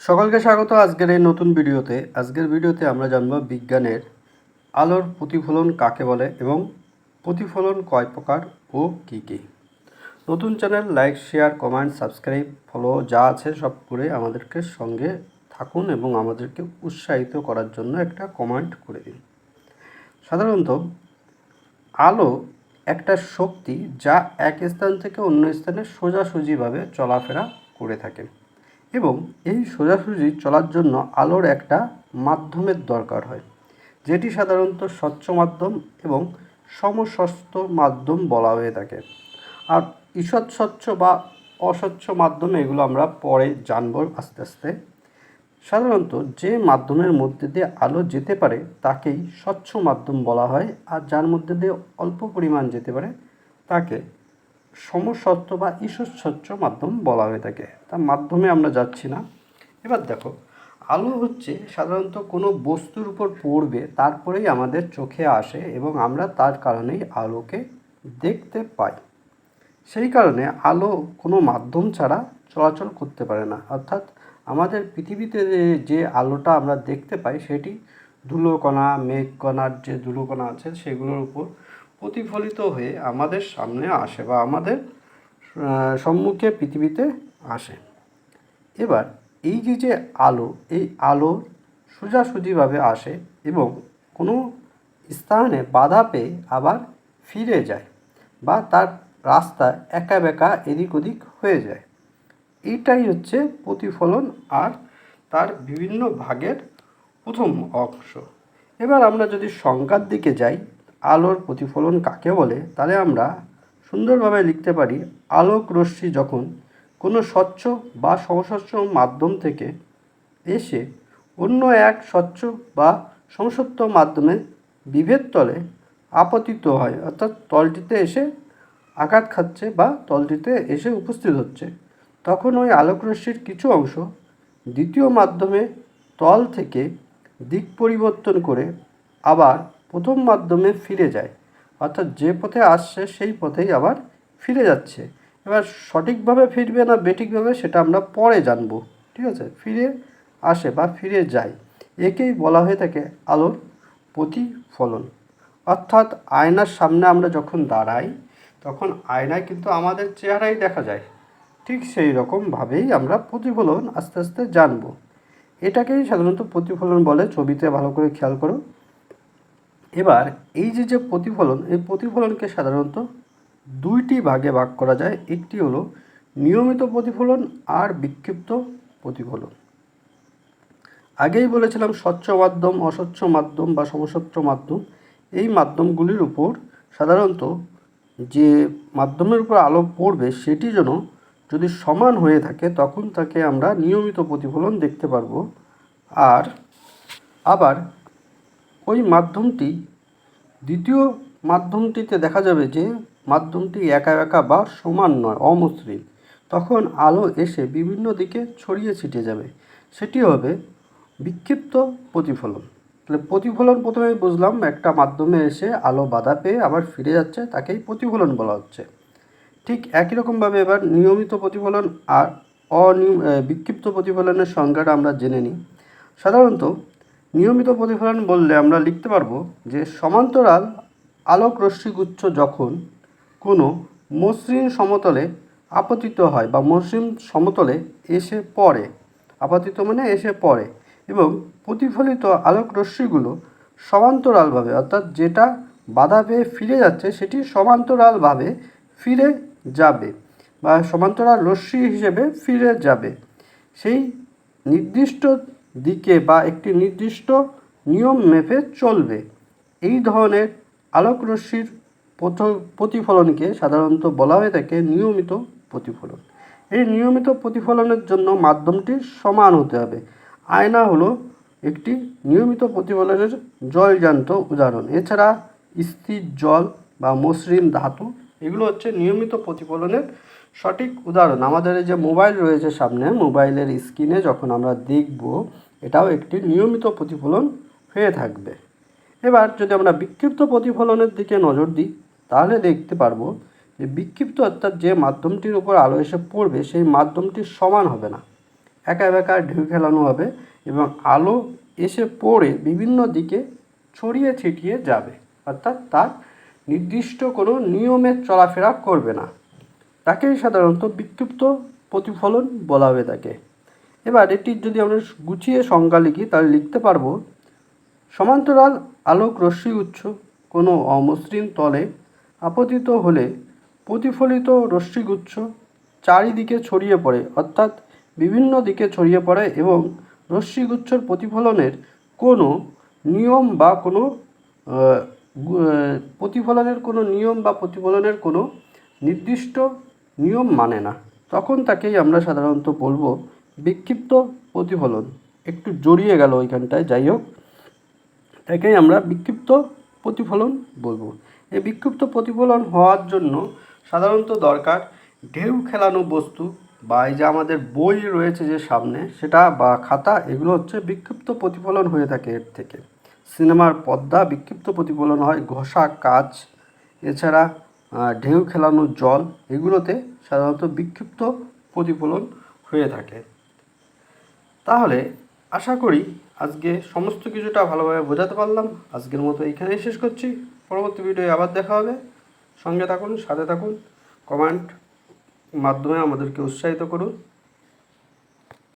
সকলকে স্বাগত আজকের এই নতুন ভিডিওতে। আজকের ভিডিওতে আমরা জানব বিজ্ঞানের আলোর প্রতিফলন কাকে বলে এবং প্রতিফলন কয় প্রকার ও কী কী। নতুন channel, like, share, comment, subscribe, follow যা আছে সব করে আমাদেরকে সঙ্গে থাকুন এবং আমাদেরকে উৎসাহিত করার জন্য একটা কমেন্ট করে দিন। সাধারণত, আলো একটা শক্তি যা এক স্থান থেকে অন্য স্থানে সোজাসুজিভাবে চলাফেরা করে থাকে। এবং এই সোজাসুজি চলার জন্য আলোর একটা মাধ্যমের দরকার হয়, যেটি সাধারণত স্বচ্ছ মাধ্যম এবং সমস্বস্ত মাধ্যম বলা হয়ে থাকে। আর ঈষৎ স্বচ্ছ বা অস্বচ্ছ মাধ্যমে এগুলো আমরা পরে জানব আস্তে আস্তে। সাধারণত যে মাধ্যমের মধ্যে দিয়ে আলো যেতে পারে, তাকেই স্বচ্ছ মাধ্যম বলা হয়, আর যার মধ্যে দিয়ে অল্প পরিমাণ যেতে পারে, তাকে সমস্বচ্ছ বা ঈষৎস্বচ্ছ মাধ্যম বলা হয়ে থাকে। তার মাধ্যমে আমরা যাচ্ছি না। এবার দেখো, আলো হচ্ছে সাধারণত কোনো বস্তুর উপর পড়বে, তারপরেই আমাদের চোখে আসে এবং আমরা তার কারণেই আলোকে দেখতে পাই। সেই কারণে আলো কোনো মাধ্যম ছাড়া চলাচল করতে পারে না। অর্থাৎ আমাদের পৃথিবীতে যে আলোটা আমরা দেখতে পাই, সেটি ধুলোকণা, মেঘকণার যে ধুলোকণা আছে, সেগুলোর উপর প্রতিফলিত হয়ে আমাদের সামনে আসে বা আমাদের সম্মুখে পৃথিবীতে আসে। এবার এই যে যে আলো, এই আলো সোজাসুজিভাবে আসে এবং কোনো স্থানে বাধা পেয়ে আবার ফিরে যায় বা তার রাস্তা একা বেঁকা এদিক ওদিক হয়ে যায়। এইটাই হচ্ছে প্রতিফলন আর তার বিভিন্ন ভাগের প্রথম অংশ। এবার আমরা যদি সংখ্যার দিকে যাই আলোর প্রতিফলন কাকে বলে, তাহলে আমরা সুন্দরভাবে লিখতে পারি আলোক রশ্মি যখন কোনো স্বচ্ছ বা সমস্বচ্ছ মাধ্যম থেকে এসে অন্য এক স্বচ্ছ বা সমসত্ব মাধ্যমে বিভেদ তলে আপতিত হয়, অর্থাৎ তলটিতে এসে আঘাত খাচ্ছে বা তলটিতে এসে উপস্থিত হচ্ছে, তখন ওই আলোকরশ্মির কিছু অংশ দ্বিতীয় মাধ্যমে তল থেকে দিক পরিবর্তন করে আবার প্রথম মাধ্যমে ফিরে যায়। অর্থাৎ যে পথে আসছে, সেই পথেই আবার ফিরে যাচ্ছে। এবার সঠিকভাবে ফিরবে না বেঠিকভাবে, সেটা আমরা পরে জানব। ঠিক আছে? ফিরে আসে বা ফিরে যায়। একেই বলা হয়ে থাকে আলোর প্রতিফলন। অর্থাৎ আয়নার সামনে আমরা যখন দাঁড়াই, তখন আয়নায় কিন্তু আমাদের চেহারাই দেখা যায়। ঠিক সেই রকমভাবেই আমরা প্রতিফলন আস্তে আস্তে জানব। এটাকেই সাধারণত প্রতিফলন বলে। ছবিতে ভালো করে খেয়াল করো। এবার এই যে যে প্রতিফলন, এই প্রতিফলনকে সাধারণত দুইটি ভাগে ভাগ করা যায়। একটি হলো নিয়মিত প্রতিফলন আর বিক্ষিপ্ত প্রতিফলন। আগেই বলেছিলাম স্বচ্ছ মাধ্যম, অস্বচ্ছ মাধ্যম বা সমস্বচ্ছ মাধ্যম, এই মাধ্যমগুলির উপর সাধারণত যে মাধ্যমের উপর আলো পড়বে সেটি যেন যদি সমান হয়ে থাকে, তখন তাকে আমরা নিয়মিত প্রতিফলন দেখতে পারব। আর আবার ওই মাধ্যমটি, দ্বিতীয় মাধ্যমটিতে দেখা যাবে যে মাধ্যমটি একা একা বা সমান নয়, অমসৃণ। তখন আলো এসে বিভিন্ন দিকে ছড়িয়ে ছিটিয়ে যাবে। সেটি হবে বিক্ষিপ্ত প্রতিফলন। তাহলে প্রতিফলন প্রথমে বুঝলাম, একটা মাধ্যমে এসে আলো বাধা পেয়ে আবার ফিরে যাচ্ছে, তাকেই প্রতিফলন বলা হচ্ছে। ঠিক একই রকমভাবে এবার নিয়মিত প্রতিফলন আর অনিয়ম বিক্ষিপ্ত প্রতিফলনের সংজ্ঞাটা আমরা জেনে নিই। সাধারণত নিয়মিত প্রতিফলন বললে আমরা লিখতে পারব যে সমান্তরাল আলোক রশ্মিগুচ্ছ যখন কোনো মসৃণ সমতলে আপতিত হয় বা মসৃণ সমতলে এসে পড়ে, আপাতিত মানে এসে পড়ে এবং প্রতিফলিত আলোক রশ্মিগুলো সমান্তরালভাবে, অর্থাৎ যেটা বাধা পেয়ে ফিরে যাচ্ছে সেটি সমান্তরালভাবে ফিরে যাবে বা সমান্তরাল রশ্মি হিসেবে ফিরে যাবে। সেই নির্দিষ্ট দিকে বা একটি নির্দিষ্ট নিয়ম মেপে চলবে। এই ধরনের আলোক রশ্মির প্রথ- প্রতিফলনকে সাধারণত বলা হয়ে থাকে নিয়মিত প্রতিফলন। এই নিয়মিত প্রতিফলনের জন্য মাধ্যমটি সমান হতে হবে। আয়না হলো একটি নিয়মিত প্রতিফলনের জলজান্ত উদাহরণ। এছাড়া স্থির জল বা মসৃণ ধাতু এগুলো হচ্ছে নিয়মিত প্রতিফলনের সঠিক উদাহরণ। আমাদের এই যে মোবাইল রয়েছে সামনে, মোবাইলের স্ক্রিনে যখন আমরা দেখব, এটাও একটি নিয়মিত প্রতিফলন হয়ে থাকবে। এবার যদি আমরা বিক্ষিপ্ত প্রতিফলনের দিকে নজর দিই, তাহলে দেখতে পারব যে বিক্ষিপ্ত অর্থাৎ যে মাধ্যমটির উপর আলো এসে পড়বে, সেই মাধ্যমটি সমান হবে না। একা বেঁকা ঢেউ খেলানো হবে এবং আলো এসে পড়ে বিভিন্ন দিকে ছড়িয়ে ছিটিয়ে যাবে। অর্থাৎ তার নির্দিষ্ট কোনো নিয়মে চলাফেরা করবে না। তাকেই সাধারণত বিক্ষিপ্ত প্রতিফলন বলা হয়ে থাকে এবার এটির যদি আমরা গুছিয়ে সংজ্ঞা লিখি তাহলে লিখতে পারব, সমান্তরাল আলোক রশ্মি উৎস কোনো অমসৃণ তলে আপতিত হলে প্রতিফলিত রশ্মিগুচ্ছ চারিদিকে ছড়িয়ে পড়ে, অর্থাৎ বিভিন্ন দিকে ছড়িয়ে পড়ে এবং রশ্মিগুচ্ছর প্রতিফলনের কোনো নিয়ম বা কোনো প্রতিফলনের কোনো নিয়ম বা প্রতিফলনের কোনো নির্দিষ্ট নিয়ম মানে না। তখন তাকেই আমরা সাধারণত বলব বিক্ষিপ্ত প্রতিফলন। একটু জড়িয়ে গেল ওইখানটায়, যাই হোক। তাকেই আমরা বিক্ষিপ্ত প্রতিফলন বলব। এই বিক্ষিপ্ত প্রতিফলন হওয়ার জন্য সাধারণত দরকার ঢেউ খেলানো বস্তু বা এই যে আমাদের বই রয়েছে যে সামনে, সেটা বা খাতা, এগুলো হচ্ছে বিক্ষিপ্ত প্রতিফলন হয়ে থাকে এর থেকে। সিনেমার পর্দা বিক্ষিপ্ত প্রতিফলন হয়, ঘষা, কাজ, এছাড়া ঢেউ খেলানো, জল, এগুলোতে সাধারণত বিক্ষিপ্ত প্রতিফলন হয়ে থাকে। তাহলে আশা করি আজকে সমস্ত কিছুটা ভালোভাবে বোঝাতে পারলাম। আজকের মতো এইখানেই শেষ করছি। পরবর্তী ভিডিওয়ে আবার দেখা হবে। সঙ্গে থাকুন, সাথে থাকুন, কমেন্ট মাধ্যমে আমাদেরকে উৎসাহিত করুন।